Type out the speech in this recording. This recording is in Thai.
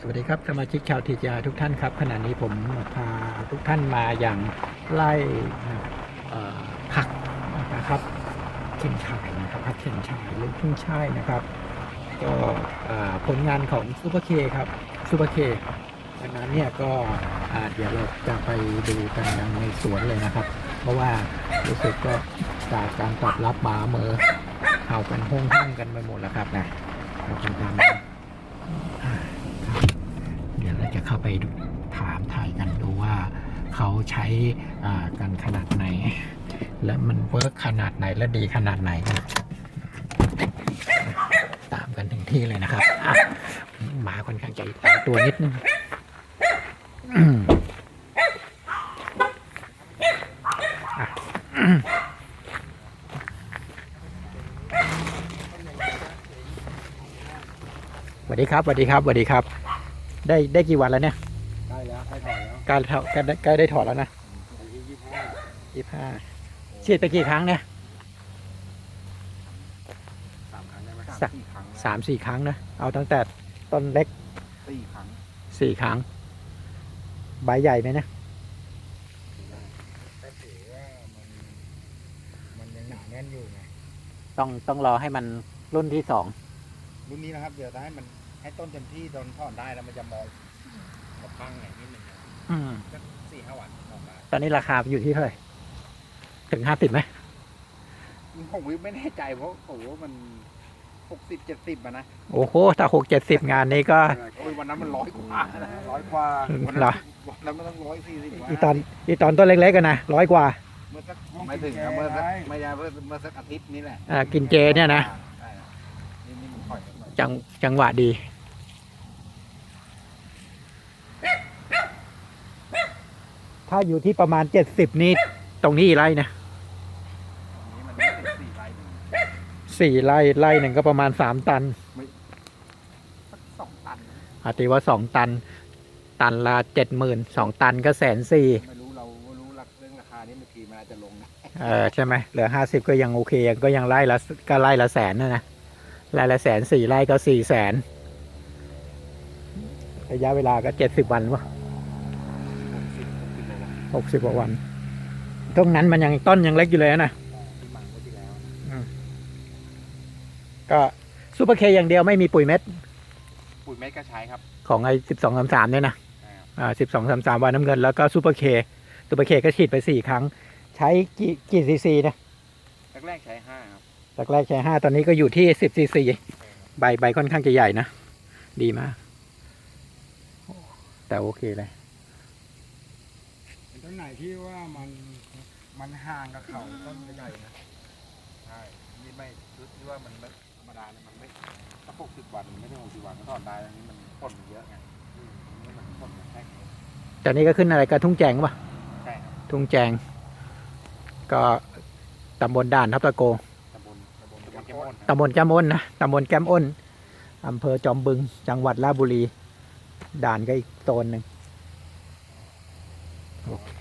สวัสดีครับสมาชิกชาวทีจาทุกท่านครับ ขณะนี้ผมพาทุกท่านมาอย่างไล่ผักนะครับเข่งชายนะครับผักเข่งชายหรือขึ้นช่ายนะครับ ก็ผลงานของซูเปอร์เคครับซูเปอร์เคดังนั้นเนี่ยก็อาเดี๋ยวเราจะไปดูกันยังในสวนเลยนะครับ เพราะว่ารู้สึกก็จากการตอบรับมาเมื่อเห่ากันห้องห้องกันไปหมดแล้วครับนะเราจะตาม ไปถามถ่ายกันดูว่าเขาใช้กันขนาดไหน และมันเวิร์กขนาดไหนและดีขนาดไหนกันตามกันถึงที่เลยนะครับหมาค่อนข้างจะตัวนิดนึงสวัสดีครับสวัสดีครับสวัสดีครับ ได้ได้กี่วันแล้วเนี่ยได้แล้วให้ถอยแล้วใกล้ถอดใกล้ได้ใกล้ได้ถอดแล้วนะอายุยี่สิบห้ายี่ห้าฉีดไปกี่ครั้งเนี่ยสามครั้งได้ไหมสามสี่ครั้งสามสี่ครั้งนะเอาตั้งแต่ต้นเล็กสี่ครั้งสี่ครั้ง ใบใหญ่ไหมเนี่ยแต่ถือว่ามันมันยังหนาแน่นอยู่ไงต้องต้องรอให้มันรุ่นที่สองรุ่นนี้นะครับ เดี๋ยวจะให้มัน ให้ต้นเต็มที่ตอนถอนได้แล้วมันจะมองกระพังไงนิดนึงนะอืม สักสี่ห้าวันออกมาตอนนี้ราคาอยู่ที่เท่าไหร่ถึงห้าสิบไหมผมไม่แน่ใจเพราะโอ้โหมันหกสิบเจ็ดสิบอะนะโอ้โหถ้าหกเจ็ดสิบงานนี้ก็ โอ้ยวันนั้นมันร้อยกว่านะร้อยกว่าวันเหรนั้อ นวันนั้นมันต้องร้อยสี่สิบกว่าอีตอนอีตอนต้นเล็กๆกันนะร้อยกว่าเมื่อสักไม่ถึงนะเมื่อสักไม่ใช่เมื่อเมื่อสักอาทิตย์นี้แหละ อ่ากินเจเนี่ยนะ ใช่นี่นี่มันถอยออกมา จังจังหวะดี ถ้าอยู่ที่ประมาณเจ็ดสิบนี่ตรงนี้กี่ไร่นะอันนี้มันไม่ถึงสี่ไร่ถึงสี่ไร่ไร่หนึ่งก็ประมาณสามตันสักสองตัน อาตีว่าสองตัน ตันละเจ็ดหมื่นสองตันก็แสนสี่ไม่รู้เราไม่รู้หลักเรื่องราคานี่บางทีมันอาจจะลงนะ เออใช่ไหมเหลือห้าสิบก็ยังโอเคยังก็ยังไล่ละก็ไล่ละแสนนะนะ ไล่ละแสนสี่ไล่ก็สี่แสนระยะเวลาก็เจ็ดสิบวันวะหกสิบหกสิบกว่าวันหกสิบกว่าวัน ตรงนั้นมันยังต้นยังเล็กอยู่เลยนะที่มังก็ที่แล้วนะก็ซูเปอร์เคอย่างเดียวไม่มีปุ๋ยเม็ด ปุ๋ยเม็ดก็ใช้ครับ ของไอ้สิบสองสามสามเนี่ยนะอ่าอ่าสิบสองสามสามวันน้ำเงินแล้วก็ซูเปอร์เคซูเปอร์เคก็ฉีดไปสี่ครั้ง ใช้กี่กี่ซีซีนะแรกๆใช้ห้าครับ แรกๆใช้ห้าตอนนี้ก็อยู่ที่สิบซีซีใบใบค่อนข้างจะใหญ่นะ ดีมาก แต่โอเคเลยต้นไหนที่ว่ามันมันห่างกับเขาต้นใหญ่นะใช่นี่ไม่รู้ที่ว่ามันไม่ธรรมดาเนี่ยมันไม่ถ้าหกสิบวันไม่ได้หกสิบวันก็ถอนได้อันนี้มันผลมันเยอะไงอืมอันนี้มันผลมันแค่นี้แต่นี้ก็ขึ้นอะไรกระทุ่งแจงปะใช่ครับทุ่งแจง ก็ตำบลด่านทับตะโก ตำบลแก้มอ้นนะตำบลแก้มอ้นอำเภอจอมบึง จังหวัดราชบุรี ด่านก็อีกโซนหนึ่งโอเค